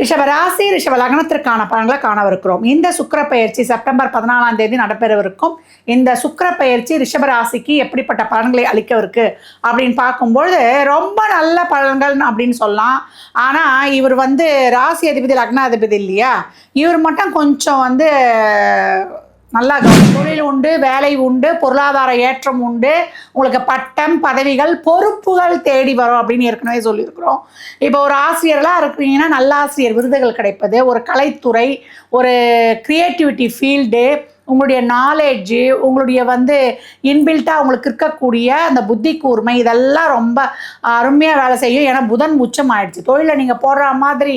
ரிஷபராசி ரிஷப லக்னத்திற்கான பலன்களை காணவிருக்கிறோம். இந்த சுக்கர பயிற்சி செப்டம்பர் பதினாலாம் தேதி நடைபெறவிருக்கும். இந்த சுக்கர பயிற்சி ரிஷபராசிக்கு எப்படிப்பட்ட பலன்களை அளிக்கவிருக்கு அப்படின்னு பார்க்கும்பொழுது ரொம்ப நல்ல பலன்கள் அப்படின்னு சொல்லலாம். ஆனால் இவர் வந்து ராசி அதிபதி லக்னாதிபதி இல்லையா? இவர் மட்டும் கொஞ்சம் வந்து நல்லா தொழில் உண்டு வேலை உண்டு பொருளாதார ஏற்றம் உண்டு. உங்களுக்கு பட்டம் பதவிகள் பொறுப்புகள் தேடி வரும் அப்படின்னு ஏற்கனவே சொல்லியிருக்கிறோம். இப்போ ஒரு ஆசிரியர்களாக இருக்கிறீங்கன்னா நல்ல ஆசிரியர் விருதுகள் கிடைப்பது ஒரு கலைத்துறை ஒரு க்ரியேட்டிவிட்டி ஃபீல்டு உங்களுடைய நாலேஜு உங்களுடைய வந்து இன்பில்ட்டாக உங்களுக்கு இருக்கக்கூடிய அந்த புத்தி கூர்மை இதெல்லாம் ரொம்ப அருமையாக வேலை செய்யும். ஏன்னா புதன் உச்சம் ஆயிடுச்சு தொழிலை நீங்கள் போடுற மாதிரி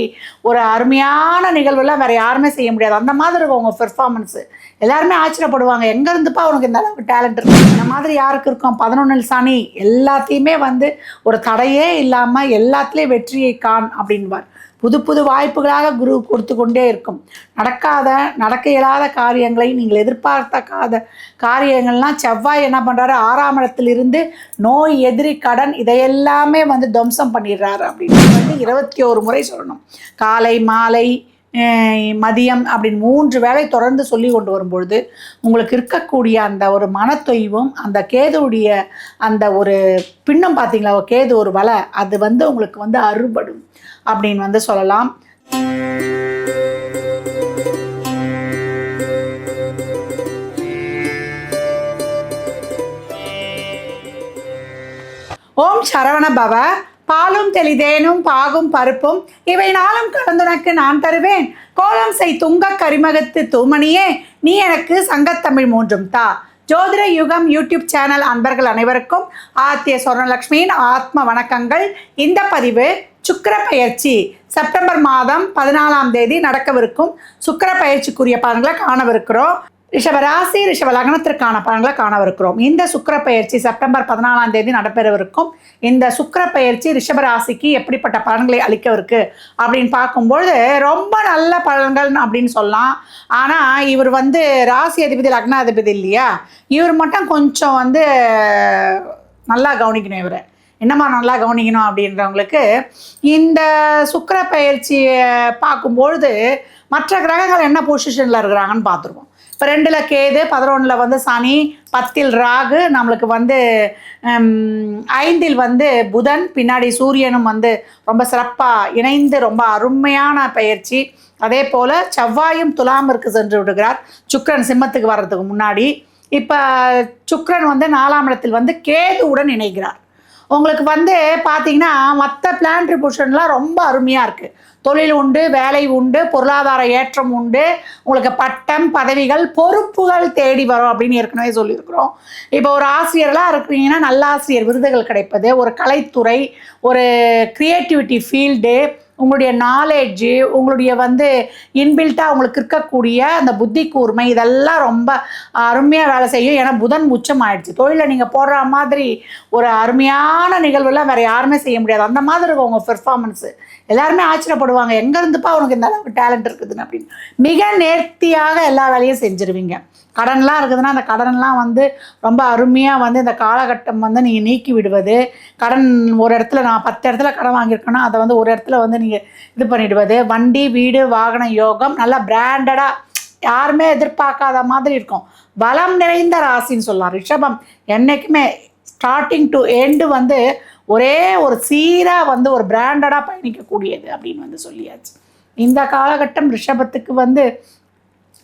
ஒரு அருமையான நிகழ்வுலாம் வேறு யாருமே செய்ய முடியாது. அந்த மாதிரி இருக்கும் உங்கள் பெர்ஃபார்மன்ஸு எல்லாருமே ஆச்சரியப்படுவாங்க. எங்கேருந்துப்பா உனக்கு இந்த அளவுக்கு டேலண்ட் இருக்கு? இந்த மாதிரி யாருக்கு இருக்கும்? பதினொன்றில் சனி. எல்லாத்தையுமே வந்து ஒரு தடையே இல்லாமல் எல்லாத்துலேயும் வெற்றியை காண் அப்படின்வார் புது புது வாய்ப்புகளாக குரு கொடுத்து கொண்டே இருக்கும். நடக்காத நடக்க இயலாத காரியங்களை நீங்கள் எதிர்பார்த்தக்காத காரியங்கள்லாம் செவ்வாய் என்ன பண்ணுறாரு ஆறாம் இடத்திலிருந்து நோய் எதிரி கடன் இதையெல்லாமே வந்து துவம்சம் பண்ணிடுறாரு அப்படின்னு வந்து இருபத்தி ஒரு முறை சொல்லணும். காலை மாலை மதியம் அப்படின்னு மூன்று வேளை தொடர்ந்து சொல்லி கொண்டு வரும்பொழுது உங்களுக்கு இருக்கக்கூடிய அந்த ஒரு மனத்தொய்வும் அந்த கேதுவுடைய அந்த ஒரு பின்னம் பார்த்தீங்களா? கேது ஒரு வலை அது வந்து உங்களுக்கு வந்து அறுபடும் அப்படின்னு வந்து சொல்லலாம். ஓம் சரவண பவ. பாலும் தெளிதேனும் பாகும் பருப்பும் இவை நாளும் கலந்துனக்கு நான் தருவேன். கோலம் செய் துங்க கரிமகத்து தூமணியே நீ எனக்கு சங்கத்தமிழ் மூன்றும் தா. ஜோதிட யுகம் யூடியூப் சேனல் அன்பர்கள் அனைவருக்கும் ஆத்திய சொர்ணலக்ஷ்மியின் ஆத்ம வணக்கங்கள். இந்த பதிவு சுக்கர பயிற்சி. செப்டம்பர் மாதம் பதினாலாம் தேதி நடக்கவிருக்கும். சுக்கர பயிற்சிக்குரிய பலன்களை காணவிருக்கிறோம். ரிஷபராசி ரிஷப லக்னத்திற்கான பலன்களை காணவிருக்கிறோம். இந்த சுக்கர பயிற்சி செப்டம்பர் பதினாலாம் தேதி நடைபெறவிருக்கும். இந்த சுக்கர பயிற்சி ரிஷபராசிக்கு எப்படிப்பட்ட பலன்களை அளிக்கவிருக்கு அப்படின்னு பார்க்கும்பொழுது ரொம்ப நல்ல பலன்கள் அப்படின்னு சொல்லலாம். ஆனால் இவர் வந்து ராசி அதிபதி லக்னாதிபதி இல்லையா? இவர் மட்டும் கொஞ்சம் வந்து நல்லா கவனிக்கணும் இவரை. என்னம்மா நல்லா கவனிக்கணும் அப்படின்றவங்களுக்கு இந்த சுக்கர பயிற்சியை பார்க்கும்பொழுது மற்ற கிரகங்கள் என்ன பொசிஷனில் இருக்கிறாங்கன்னு பார்த்துருவோம். இப்போ ரெண்டில் கேது பதினொன்றில் வந்து சனி பத்தில் ராகு நம்மளுக்கு வந்து ஐந்தில் வந்து புதன் பின்னாடி சூரியனும் வந்து ரொம்ப சிறப்பாக இணைந்து ரொம்ப அருமையான பயிற்சி அதே போல் செவ்வாயும் துலாமிற்கு சென்று விடுகிறார். சுக்கரன் சிம்மத்துக்கு வர்றதுக்கு முன்னாடி. இப்போ சுக்கரன் வந்து நாலாம் இடத்தில் வந்து கேதுவுடன் இணைகிறார். உங்களுக்கு வந்து பார்த்தீங்கன்னா மற்ற பிளான் பொசிஷன்லாம் ரொம்ப அருமையாக இருக்குது தொழில் உண்டு வேலை உண்டு பொருளாதார ஏற்றம் உண்டு. உங்களுக்கு பட்டம் பதவிகள் பொறுப்புகள் தேடி வரும் அப்படின்னு ஏற்கனவே சொல்லியிருக்கிறோம். இப்போ ஒரு ஆசிரியர்களாக இருக்கிறீங்கன்னா நல்ல ஆசிரியர் விருதுகள் கிடைப்பது ஒரு கலைத்துறை ஒரு க்ரியேட்டிவிட்டி ஃபீல்டு உங்களுடைய நாலேஜு உங்களுடைய வந்து இன்பில்ட்டாக உங்களுக்கு இருக்கக்கூடிய அந்த புத்தி கூர்மை இதெல்லாம் ரொம்ப அருமையாக வேலை செய்யும். ஏன்னா புதன் உச்சம் ஆயிடுச்சு. தொழிலை நீங்கள் போடுற மாதிரி ஒரு அருமையான நிகழ்வுலாம் வேறு யாருமே செய்ய முடியாது. அந்த மாதிரி இருக்கும் உங்கள் பெர்ஃபார்மன்ஸு எல்லாருமே ஆச்சரியப்படுவாங்க எங்கேருந்துப்பா உனக்கு இந்த அளவுக்கு டேலண்ட் இருக்குதுன்னு? அப்படின்னு. மிக நேர்த்தியாக எல்லா வேலையும் செஞ்சுருவீங்க. கடன்லாம் இருக்குதுன்னா அந்த கடன்லாம் வந்து ரொம்ப அருமையாக வந்து இந்த காலகட்டம் வந்து நீங்கள் நீக்கி விடுவது. கடன் ஒரு இடத்துல நான் பத்து இடத்துல கடன் வாங்கியிருக்கேன்னா அதை வந்து ஒரு இடத்துல வந்து நீங்கள் இது பண்ணிவிடுவது வண்டி வீடு வாகன யோகம் நல்லா பிராண்டடாக யாருமே எதிர்பார்க்காத மாதிரி இருக்கும். பலம் நிறைந்த ராசின்னு சொல்லலாம். ரிஷபம் என்றைக்குமே ஸ்டார்டிங் டு எண்டு வந்து ஒரே ஒரு சீராக வந்து ஒரு பிராண்டடாக பயணிக்கக்கூடியது அப்படின்னு வந்து சொல்லியாச்சு. இந்த காலகட்டம் ரிஷபத்துக்கு வந்து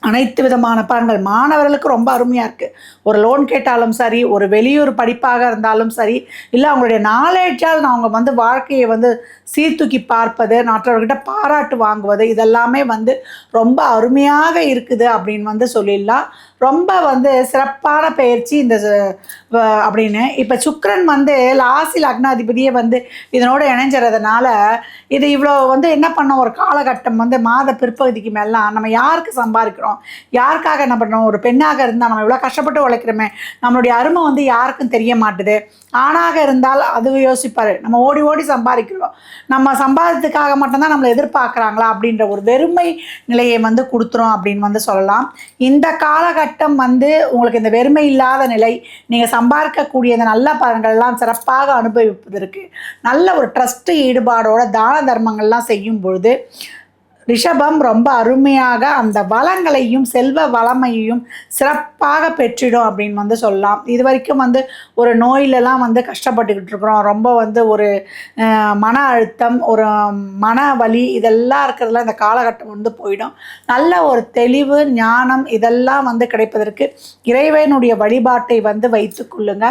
அனைத்து விதமான பலன்கள். மாணவர்களுக்கு ரொம்ப அருமையாக இருக்குது ஒரு லோன் கேட்டாலும் சரி ஒரு வெளியூர் படிப்பாக இருந்தாலும் சரி இல்லை அவங்களுடைய நாலேஜால் அவங்க வந்து வாழ்க்கையை வந்து சீர்தூக்கி பார்ப்பது மற்றவர்கிட்ட பாராட்டு வாங்குவது இதெல்லாமே வந்து ரொம்ப அருமையாக இருக்குது அப்படின்னு வந்து சொல்லிடலாம். ரொம்ப வந்து சிறப்பான பயிற்சி இந்த ச- அப்படின்னு. இப்போ சுக்கரன் வந்து லாசி லக்னாதிபதியே வந்து இதனோட இணைஞ்சிறதுனால இது இவ்வளோ வந்து என்ன பண்ணோம் ஒரு காலகட்டம் வந்து மாத பிற்பகுதிக்கு மேலாம் நம்ம யாருக்கு சம்பாதிக்கிறோம்? யாருக்காக என்ன பண்ணுறோம் ஒரு பெண்ணாக இருந்தால் நம்ம இவ்வளோ கஷ்டப்பட்டு உழைக்கிறோமே. நம்மளுடைய அருமை வந்து யாருக்கும் தெரிய மாட்டுது. ஆணாக இருந்தால் அது யோசிப்பார். நம்ம ஓடி ஓடி சம்பாதிக்கிறோம். நம்ம சம்பாதத்துக்காக மட்டும்தான் நம்மளை எதிர்பார்க்குறாங்களா? அப்படின்ற ஒரு வெறுமை நிலையை வந்து கொடுத்துரும் அப்படின்னு வந்து சொல்லலாம். இந்த காலகட்டம் வந்து உங்களுக்கு இந்த வெறுமை இல்லாத நிலை நீங்கள் சம்பாதிக்கக்கூடிய இந்த நல்ல பலன்கள்லாம் சிறப்பாக அனுபவிப்பதற்கு நல்ல ஒரு ட்ரஸ்ட்டு ஈடுபாடோட தான தர்மங்கள்லாம் செய்யும் பொழுது ரிஷபம் ரொம்ப அருமையாக அந்த வளங்களையும் செல்வ வளமையையும் சிறப்பாக பெற்றிடும் அப்படின்னு வந்து சொல்லலாம். இது வரைக்கும் வந்து ஒரு நோயிலெல்லாம் வந்து கஷ்டப்பட்டுக்கிட்டு இருக்கிறோம். ரொம்ப வந்து ஒரு மன அழுத்தம் ஒரு மன வலி இதெல்லாம் இருக்கிறதுல இந்த காலகட்டம் வந்து போயிடும். நல்ல ஒரு தெளிவு ஞானம் இதெல்லாம் வந்து கிடைப்பதற்கு இறைவனுடைய வழிபாட்டை வந்து வைத்து கொள்ளுங்க.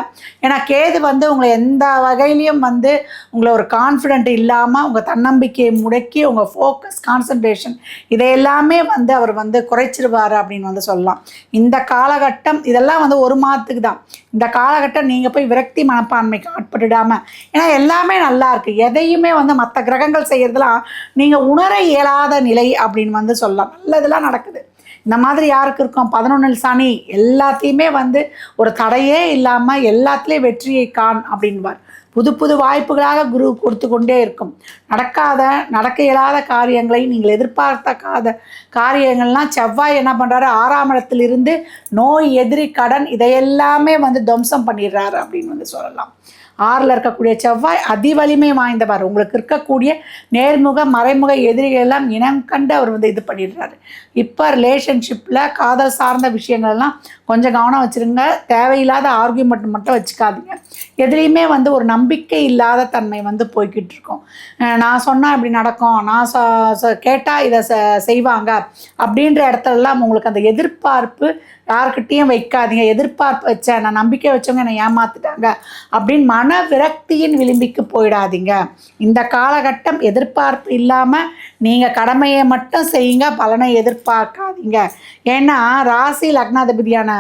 ஏன்னா கேது வந்து உங்களை எந்த வகையிலையும் வந்து உங்களை ஒரு கான்ஃபிடென்ட் இல்லாமல் உங்கள் தன்னம்பிக்கையை முடக்கி உங்கள் ஃபோக்கஸ் கான்சன்ட்ரேஷன் இதையெல்லாமே வந்து அவர் வந்து குறைச்சிருவார் அப்படின்னு வந்து சொல்லலாம். இந்த காலகட்டம் இதெல்லாம் வந்து ஒரு மாதத்துக்கு தான். இந்த காலகட்டம் நீங்கள் போய் விரக்தி மனப்பான்மைக்கு ஆட்பட்டுடாமல் ஏன்னா எல்லாமே நல்லா இருக்குது எதையுமே வந்து மற்ற கிரகங்கள் செய்கிறதுலாம் நீங்கள் உணர இயலாத நிலை அப்படின்னு வந்து சொல்லலாம். நல்லதெல்லாம் நடக்குது. இந்த மாதிரி யாருக்கு இருக்கும்? பதினொன்றில் சனி. எல்லாத்தையுமே வந்து ஒரு தடையே இல்லாமல் எல்லாத்துலேயும் வெற்றியை காண் அப்படின்பார். புது புது வாய்ப்புகளாக குரு கொடுத்து கொண்டே இருக்கும். நடக்காத நடக்க இயலாத காரியங்களை நீங்கள் எதிர்பார்க்காத காரியங்கள்லாம் செவ்வாய் என்ன பண்ணுறாரு ஆறாம் இடத்திலிருந்து நோய் எதிரி கடன் இதையெல்லாமே வந்து துவம்சம் பண்ணிடுறாரு அப்படின்னு வந்து சொல்லலாம். ஆறில் இருக்கக்கூடிய செவ்வாய் அதி வலிமை வாய்ந்தவர். உங்களுக்கு இருக்கக்கூடிய நேர்முக மறைமுக எதிரிகள் எல்லாம் இனம் கண்டு அவர் வந்து இது பண்ணிடுறாரு. இப்போ ரிலேஷன்ஷிப்பில் காதல் சார்ந்த விஷயங்கள்லாம் கொஞ்சம் கவனம் வச்சுருங்க. தேவையில்லாத ஆர்கியூமெண்ட் மட்டும் வச்சுக்காதீங்க. எதுலேயுமே வந்து ஒரு நம்பிக்கை இல்லாத தன்மை வந்து போய்கிட்டு இருக்கோம். நான் சொன்னால் இப்படி நடக்கும். நான் கேட்டால் இதை செ செய்வாங்க. அப்படின்ற இடத்துலலாம் உங்களுக்கு அந்த எதிர்பார்ப்பு யாருக்கிட்டேயும் வைக்காதீங்க. எதிர்பார்ப்பு வச்சேன் நான் நம்பிக்கை வச்சவங்க என்னை ஏமாத்துட்டாங்க. அப்படின்னு மன விரக்தியின் விளிம்பிக்கு போயிடாதீங்க. இந்த காலகட்டம் எதிர்பார்ப்பு இல்லாமல் நீங்கள் கடமையை மட்டும் செய்யுங்க. பலனை எதிர்பார்க்காதீங்க. ஏன்னா ராசி லக்னாதிபதியான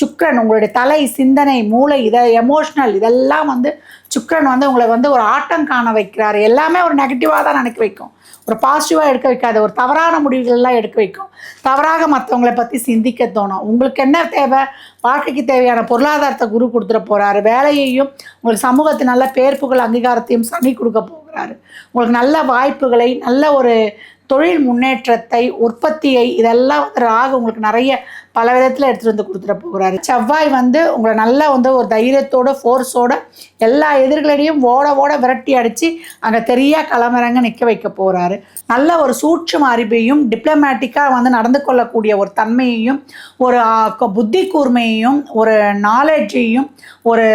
சுக்கரன் உங்களுடைய தலை சிந்தனை மூளை இதை எமோஷ்னல் இதெல்லாம் வந்து சுக்கரன் வந்து உங்களை வந்து ஒரு ஆட்டம் காண வைக்கிறாரு. எல்லாமே ஒரு நெகட்டிவாக தான் நினைக்க வைக்கும். ஒரு பாசிட்டிவாக எடுக்க வைக்காது. ஒரு தவறான முடிவுகள்லாம் எடுக்க வைக்கும். தவறாக மற்றவங்களை பற்றி சிந்திக்க தோணும். உங்களுக்கு என்ன தேவை? வாழ்க்கைக்கு தேவையான பொருளாதாரத்தை குரு கொடுத்துட போகிறாரு வேலையையும் உங்களுக்கு சமூகத்து நல்ல பேர்ப்புகள் அங்கீகாரத்தையும் சனி கொடுக்க போகிறாரு. உங்களுக்கு நல்ல வாய்ப்புகளை நல்ல ஒரு தொழில் முன்னேற்றத்தை உற்பத்தியை இதெல்லாம் வந்து ராகு உங்களுக்கு நிறைய பல விதத்தில் எடுத்துகிட்டு வந்து கொடுத்துட போகிறாரு செவ்வாய் வந்து உங்களை நல்லா வந்து ஒரு தைரியத்தோட ஃபோர்ஸோட எல்லா எதிர்களையும் ஓட ஓட விரட்டி அடித்து அங்கே தெரியா கிளம்புறங்க நிற்க வைக்க போகிறாரு நல்ல ஒரு சூட்சம் அறிவையும் டிப்ளமேட்டிக்காக வந்து நடந்து கொள்ளக்கூடிய ஒரு தன்மையையும் ஒரு புத்தி கூர்மையையும் ஒரு நாலேஜையும் ஒரு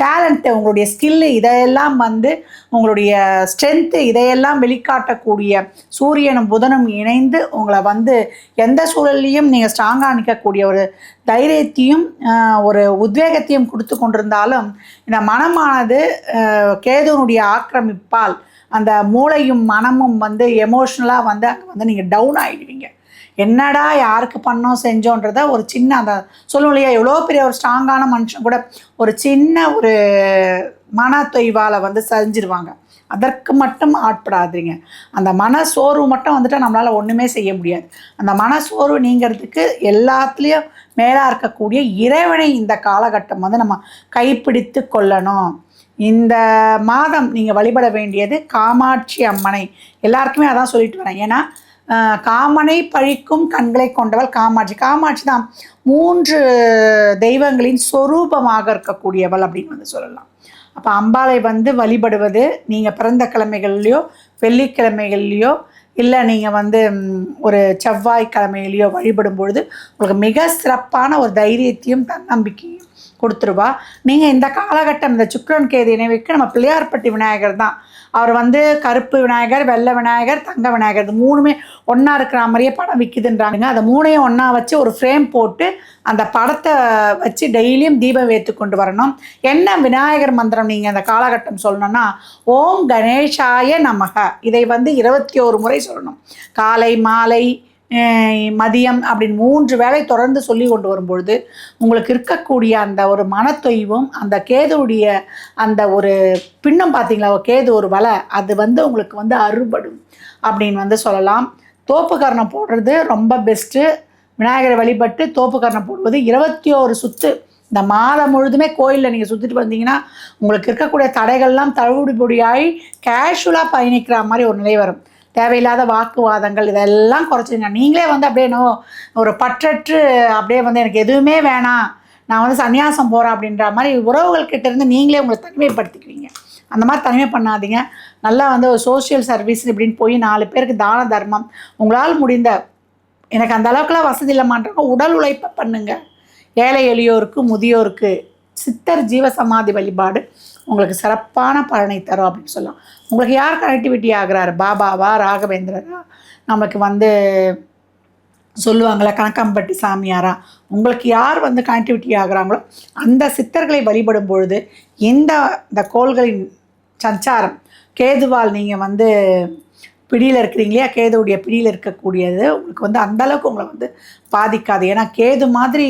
டேலண்ட்டு உங்களுடைய ஸ்கில்லு இதையெல்லாம் வந்து உங்களுடைய ஸ்ட்ரென்த்து இதையெல்லாம் வெளிக்காட்டக்கூடிய சூரியனும் புதனும் இணைந்து உங்களை வந்து எந்த சூழல்லையும் நீங்கள் ஸ்ட்ராங்காக நிற்கக்கூடிய ஒரு தைரியத்தையும் ஒரு உத்வேகத்தையும் கொடுத்து கொண்டிருந்தாலும் இந்த மனமானது கேதுனுடைய ஆக்கிரமிப்பால் அந்த மூளையும் மனமும் வந்து எமோஷ்னலாக வந்து அங்கே வந்து நீங்கள் டவுன் ஆகிடுவீங்க என்னடா யாருக்கு பண்ணோம் செஞ்சோன்றத ஒரு சின்ன அந்த சொல்லுவோம் இல்லையா எவ்வளோ பெரிய ஒரு ஸ்ட்ராங்கான மனுஷன் கூட ஒரு சின்ன ஒரு மன தொய்வால் வந்து செஞ்சிருவாங்க அதற்கு மட்டும் ஆட்படாதீங்க. அந்த மன சோர்வு மட்டும் வந்துட்டு நம்மளால் ஒன்றுமே செய்ய முடியாது. அந்த மன சோர்வு நீங்கிறதுக்கு எல்லாத்துலேயும் மேலாக இருக்கக்கூடிய இறைவனை இந்த காலகட்டம் வந்து நம்ம கைப்பிடித்து கொள்ளணும். இந்த மாதம் நீங்கள் வழிபட வேண்டியது காமாட்சி அம்மனை. எல்லாருக்குமே அதான் சொல்லிட்டு வரேன். ஏன்னா காமனை பழிக்கும் கண்களை கொண்டவள் காமாட்சி. காமாட்சி தான் மூன்று தெய்வங்களின் சொரூபமாக இருக்கக்கூடியவள் அப்படின்னு வந்து சொல்லலாம். அப்போ அம்பாளை வந்து வழிபடுவது நீங்கள் பிறந்த கிழமைகள்லையோ வெள்ளிக்கிழமைகள்லையோ இல்லை நீங்கள் வந்து ஒரு செவ்வாய்க்கிழமையிலையோ வழிபடும் பொழுது உங்களுக்கு மிக சிறப்பான ஒரு தைரியத்தையும் தன்னம்பிக்கையும் கொடுத்துருவா. நீங்கள் இந்த காலகட்டம் இந்த சுக்கிரன் கேது இணைவுக்கு நம்ம பிள்ளையார்பட்டி விநாயகர் தான் அவர் வந்து கருப்பு விநாயகர் வெள்ளை விநாயகர் தங்க விநாயகர். இது மூணுமே ஒன்றா இருக்கிற மாதிரியே படம் விற்கிதுன்றாங்க அதை மூணையும் ஒன்றா வச்சு ஒரு ஃப்ரேம் போட்டு அந்த படத்தை வச்சு டெய்லியும் தீபம் ஏற்று கொண்டு வரணும். என்ன விநாயகர் மந்திரம் நீங்கள் அந்த காலகட்டம் சொல்லணும்னா ஓம் கணேஷாய நமக. இதை வந்து இருபத்தி ஒரு முறை சொல்லணும். காலை மாலை மதியம் அப்படின்னு மூன்று வேளை தொடர்ந்து சொல்லி கொண்டு வரும்பொழுது உங்களுக்கு இருக்கக்கூடிய அந்த ஒரு மனத்தொய்வும் அந்த கேதுவுடைய அந்த ஒரு பின்னம் பார்த்தீங்களா? கேது ஒரு வலை அது வந்து உங்களுக்கு வந்து அறுபடும் அப்படின்னு வந்து சொல்லலாம். தோப்புக்கரணம் போடுறது ரொம்ப பெஸ்ட்டு விநாயகரை வழிபட்டு தோப்புக்கரணம் போடுவது இருபத்தி ஒரு சுற்று இந்த மாதம் முழுதுமே கோயிலில் நீங்கள் சுற்றிட்டு வந்தீங்கன்னா உங்களுக்கு இருக்கக்கூடிய தடைகள்லாம் தழுவுடிபொடியாகி கேஷுவலாக பயணிக்கிற மாதிரி ஒரு நிலை வரும். தேவையில்லாத வாக்குவாதங்கள் இதெல்லாம் குறைச்சிங்க நீங்களே வந்து அப்படியே ஒரு பற்றற்று அப்படியே வந்து எனக்கு எதுவுமே வேணாம். நான் வந்து சன்னியாசம் போகிறேன் அப்படின்ற மாதிரி உறவுகள்கிட்ட இருந்து நீங்களே உங்களை தனிமைப்படுத்திக்குவீங்க. அந்த மாதிரி தனிமை பண்ணாதீங்க. நல்லா வந்து ஒரு சோஷியல் சர்வீஸ் இப்படின்னு போய் நாலு பேருக்கு தான தர்மம். உங்களால் முடிந்த எனக்கு அந்த அளவுக்குலாம் வசதி இல்லைமான்றவங்க உடல் உழைப்பை பண்ணுங்கள் ஏழை எளியோருக்கு முதியோருக்கு சித்தர் ஜீவசமாதி வழிபாடு. உங்களுக்கு சிறப்பான பலனை தரும் அப்படின்னு சொல்லலாம். உங்களுக்கு யார் கனெக்டிவிட்டி ஆகுறாரு? பாபாவா? ராகவேந்திரரா? நமக்கு வந்து சொல்லுவாங்களே கணக்கம்பட்டி சாமியாரா? உங்களுக்கு யார் வந்து கனெக்டிவிட்டி ஆகிறாங்களோ அந்த சித்தர்களை வழிபடும் பொழுது இந்த இந்த கோள்களின் சஞ்சாரம் கேதுவால் நீங்கள் வந்து பிடியில் இருக்கிறீங்க இல்லையா? கேதுவுடைய பிடியில் இருக்கக்கூடியது உங்களுக்கு வந்து அந்தளவுக்கு உங்களை வந்து பாதிக்காது. ஏன்னா கேது மாதிரி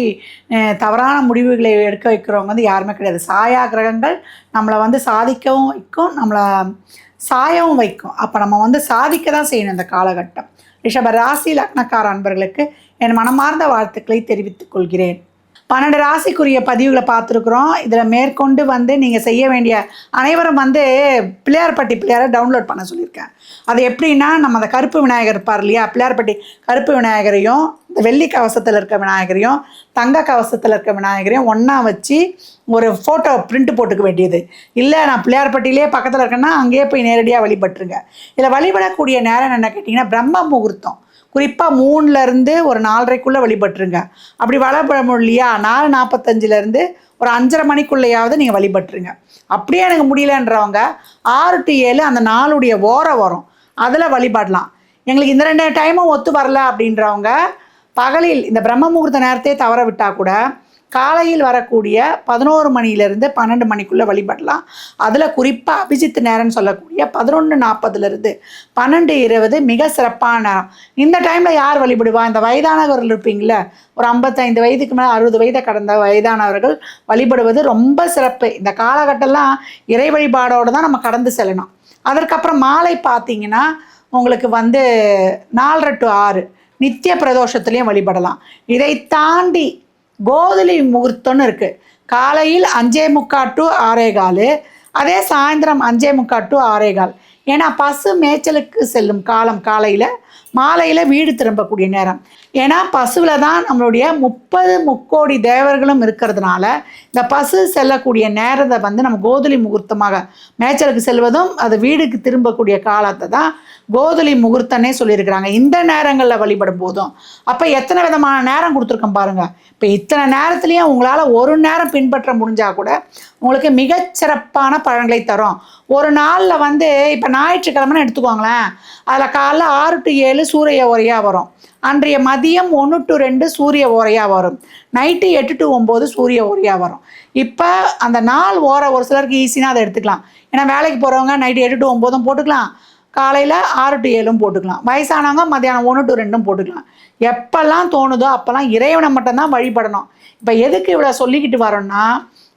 தவறான முடிவுகளை எடுக்க வைக்கிறவங்க வந்து யாருமே கிடையாது. சாயா கிரகங்கள் நம்மளை வந்து சாதிக்கவும் வைக்கும் நம்மளை சாயவும் வைக்கும். அப்போ நம்ம வந்து சாதிக்க தான் செய்யணும் இந்த காலகட்டம். ரிஷப ராசி லக்னக்கார அன்பர்களுக்கு என் மனமார்ந்த வாழ்த்துக்களை தெரிவித்துக் கொள்கிறேன். பன்னெண்டு ராசிக்குரிய பதிவுகளை பார்த்துருக்குறோம். இதில் மேற்கொண்டு வந்து நீங்கள் செய்ய வேண்டிய அனைவரும் வந்து பிள்ளையார்பட்டி பிள்ளையாரை டவுன்லோட் பண்ண சொல்லியிருக்கேன். அது எப்படின்னா நம்ம அந்த கருப்பு விநாயகர் இருப்பார் இல்லையா? பிள்ளையார்பட்டி கருப்பு விநாயகரையும் இந்த வெள்ளி கவசத்தில் இருக்க விநாயகரையும் தங்க கவசத்தில் இருக்க விநாயகரையும் ஒன்றா வச்சு ஒரு ஃபோட்டோ பிரிண்ட் போட்டுக்க வேண்டியது. இல்லை நான் பிள்ளையார்பட்டியிலே பக்கத்தில் இருக்கேன்னா அங்கேயே போய் நேரடியாக வழிபட்டுருங்க. இதில் வழிபடக்கூடிய நேரம் என்ன கேட்டிங்கன்னா பிரம்ம முகூர்த்தம். குறிப்பாக மூணுலேருந்து ஒரு நாலரைக்குள்ளே வழிபட்டுருங்க. அப்படி வழிபட முடியலையா நாலு நாற்பத்தஞ்சிலேருந்து ஒரு அஞ்சரை மணிக்குள்ளேயாவது நீங்கள் வழிபட்டுருங்க. அப்படியே எனக்கு முடியலன்றவங்க ஆறு டு ஏழு அந்த நாளுடைய ஓரம் வரும் அதில் வழிபடலாம். எங்களுக்கு இந்த ரெண்டு டைமும் ஒத்து வரல அப்படின்றவங்க பகலில் இந்த பிரம்ம முகூர்த்த நேரத்தையே தவற விட்டால் கூட காலையில் வரக்கூடிய பதினோரு மணியிலிருந்து பன்னெண்டு மணிக்குள்ளே வழிபடலாம். அதில் குறிப்பாக அபிஜித் நேரம்னு சொல்லக்கூடிய பதினொன்று நாற்பதுலேருந்து பன்னெண்டு இருபது மிக சிறப்பான நேரம். இந்த டைமில் யார் வழிபடுவா? இந்த வயதானவர்கள் இருப்பீங்கள ஒரு ஐம்பத்தைந்து வயதுக்கு மேலே அறுபது வயதை கடந்த வயதானவர்கள் வழிபடுவது ரொம்ப சிறப்பு. இந்த காலகட்டம்லாம் இறை வழிபாடோடு தான் நம்ம கடந்து செல்லணும். அதற்கப்புறம் மாலை பார்த்தீங்கன்னா உங்களுக்கு வந்து நாலரை டு ஆறு நித்திய பிரதோஷத்துலேயும் வழிபடலாம். இதை தாண்டி கோதுலி முகூர்த்தம்னு இருக்குது காலையில் அஞ்சே முக்கால் டு ஆறே கால் அதே சாயந்தரம் அஞ்சே முக்கால் டு ஆறே கால். ஏன்னா பசு மேய்ச்சலுக்கு செல்லும் காலம் காலையில். மாலையில் வீடு திரும்பக்கூடிய நேரம். ஏன்னா பசுவில் தான் நம்மளுடைய முப்பது முக்கோடி தேவர்களும் இருக்கிறதுனால இந்த பசு செல்லக்கூடிய நேரத்தை வந்து நம்ம கோதுலி முகூர்த்தமாக மேய்ச்சலுக்கு செல்வதும் அது வீடுக்கு திரும்பக்கூடிய காலத்தை தான் கோதுலி முகூர்த்தன்னே சொல்லியிருக்கிறாங்க. இந்த நேரங்களில் வழிபடும் போதும். அப்போ எத்தனை விதமான நேரம் கொடுத்துருக்கோம் பாருங்கள் இப்போ இத்தனை நேரத்துலேயும் உங்களால் ஒரு நேரம் பின்பற்ற முடிஞ்சால் கூட உங்களுக்கு மிகச்சிறப்பான பழங்களை தரும். ஒரு நாளில் வந்து இப்போ ஞாயிற்றுக்கிழமைன்னு எடுத்துக்கோங்களேன். அதில் காலைல ஆறு டு ஏழு சூரிய உரையாக வரும். அன்றைய மதியம் ஒன்று டு ரெண்டு சூரிய உரையாக வரும். நைட்டு எட்டு டு ஒம்பது சூரிய ஓரையாக வரும். இப்போ அந்த நாள் ஓர ஒரு சிலருக்கு ஈஸினா அதை எடுத்துக்கலாம். ஏன்னா வேலைக்கு போகிறவங்க நைட்டு எட்டு டு ஒம்போதும் போட்டுக்கலாம். காலையில் ஆறு டு ஏழும் போட்டுக்கலாம். வயசானவங்க மத்தியானம் ஒன்று டு ரெண்டும் போட்டுக்கலாம். எப்போல்லாம் தோணுதோ அப்போல்லாம் இறைவனை மட்டும்தான் வழிபடணும். இப்போ எதுக்கு இவ்வளோ சொல்லிக்கிட்டு வரோன்னா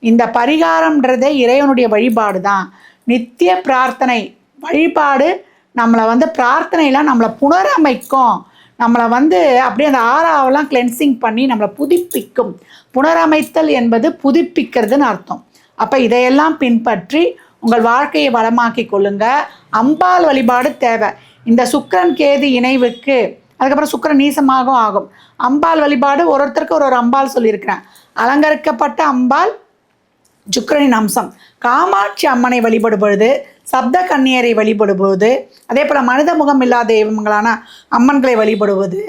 இந்த பரிகாரம்ன்றதே இறைவனுடைய வழிபாடு தான் நித்திய பிரார்த்தனை. வழிபாடு நம்மளை வந்து பிரார்த்தனையெல்லாம் நம்மளை புனரமைக்கும். நம்மளை வந்து அப்படியே அந்த ஆறாவெல்லாம் கிளென்சிங் பண்ணி நம்மளை புதுப்பிக்கும். புனரமைத்தல் என்பது புதுப்பிக்கிறதுன்னு அர்த்தம். அப்போ இதையெல்லாம் பின்பற்றி உங்கள் வாழ்க்கையை வளமாக்கி கொள்ளுங்க. அம்பாள் வழிபாடு தேவை. இந்த சுக்கரன் கேது இணைவுக்கு அதுக்கப்புறம் சுக்கரன் நீசமாகவும் ஆகும். அம்பாள் வழிபாடு ஒரு ஒருத்தருக்கு ஒரு ஒரு அம்பாள் சொல்லியிருக்கிறேன். அலங்கரிக்கப்பட்ட அம்பாள் சுக்கரனின் அம்சம் காமாட்சி அம்மனை வழிபடுபொழுது சப்த கன்னியரை வழிபடுவது அதே போல் மனித முகம் இல்லாத தெய்வங்களான அம்மன்களை வழிபடுவது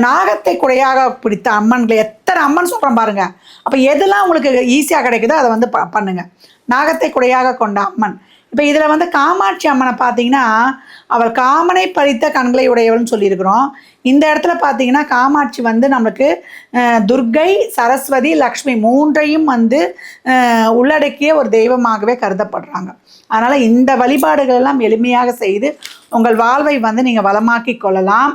நாகத்தை குறையாக பிடித்த அம்மன்களை எத்தனை அம்மன் சொல்கிறேன் பாருங்கள் அப்போ எதெல்லாம் உங்களுக்கு ஈஸியாக கிடைக்குதோ அதை வந்து ப பண்ணுங்கள் நாகத்தை குறையாக கொண்ட அம்மன். இப்போ இதில் வந்து காமாட்சி அம்மனை பார்த்தீங்கன்னா அவள் காமனை பறித்த கண்களை உடையவள்னு சொல்லியிருக்கிறோம். இந்த இடத்துல பார்த்தீங்கன்னா காமாட்சி வந்து நம்மளுக்கு துர்கை துர்க்கை சரஸ்வதி லக்ஷ்மி மூன்றையும் வந்து உள்ளடக்கிய ஒரு தெய்வமாகவே கருதப்படுறாங்க. அதனால் இந்த வழிபாடுகள் எல்லாம் எளிமையாக செய்து உங்கள் வாழ்வை வந்து நீங்கள் வளமாக்கி கொள்ளலாம்.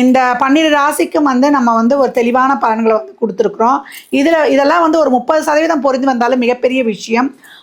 இந்த பன்னிரு ராசிக்கும் வந்து நம்ம வந்து ஒரு தெளிவான பலன்களை வந்து கொடுத்துருக்குறோம். இதில் இதெல்லாம் வந்து ஒரு முப்பது சதவீதம் பொருந்து வந்தாலும் மிகப்பெரிய விஷயம்.